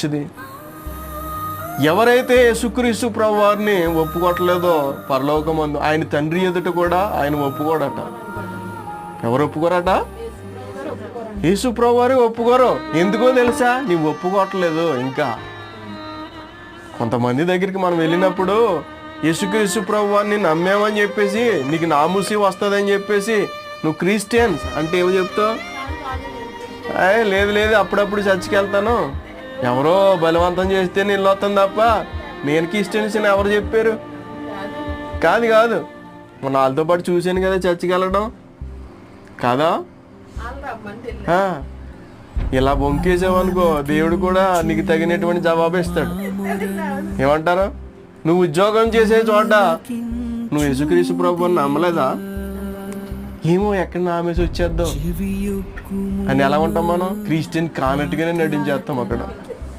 మంచిది ఎవరైతే యేసుక్రీస్తు ప్రభు వారిని ఒప్పుకోవట్లేదో పరలోకమందు ఆయన తండ్రి ఎదుట కూడా ఆయన ఒప్పుకోడట. ఎవరు ఒప్పుకోరట? యేసు ప్రభు వారు ఒప్పుకోరు. ఎందుకో తెలుసా? నీవు ఒప్పుకోవట్లేదు ఇంకా. కొంతమంది దగ్గరికి మనం వెళ్ళినప్పుడు యేసుక్రీస్తు ప్రభు వారిని నమ్మేమని చెప్పేసి నీకు నామూసి వస్తుందని చెప్పేసి నువ్వు క్రిస్టియన్స్ అంటే ఏమో చెప్తావు? లేదు లేదు అప్పుడప్పుడు చర్చికి వెళ్తాను. ఎవరో బలవంతం చేస్తే నీళ్ళు వస్తాను తప్ప నేను ఇష్టం ఎవరు చెప్పారు? కాదు కాదు. మన వాళ్ళతో పాటు చూశాను కదా చర్చికి వెళ్ళడం. కాదా? ఇలా బొంకేసావనుకో దేవుడు కూడా నీకు తగినటువంటి జవాబు ఇస్తాడు. ఏమంటారు? నువ్వు ఉద్యోగం చేసే చోట నువ్వు యేసుక్రీస్తు ప్రభు అని నమ్మలేదా? ఏమో ఎక్కడ నామేసి వచ్చేద్దాం. అని ఎలా ఉంటాం మనం? క్రిస్టియన్ కానట్టుగానే నటించేస్తాం అక్కడ.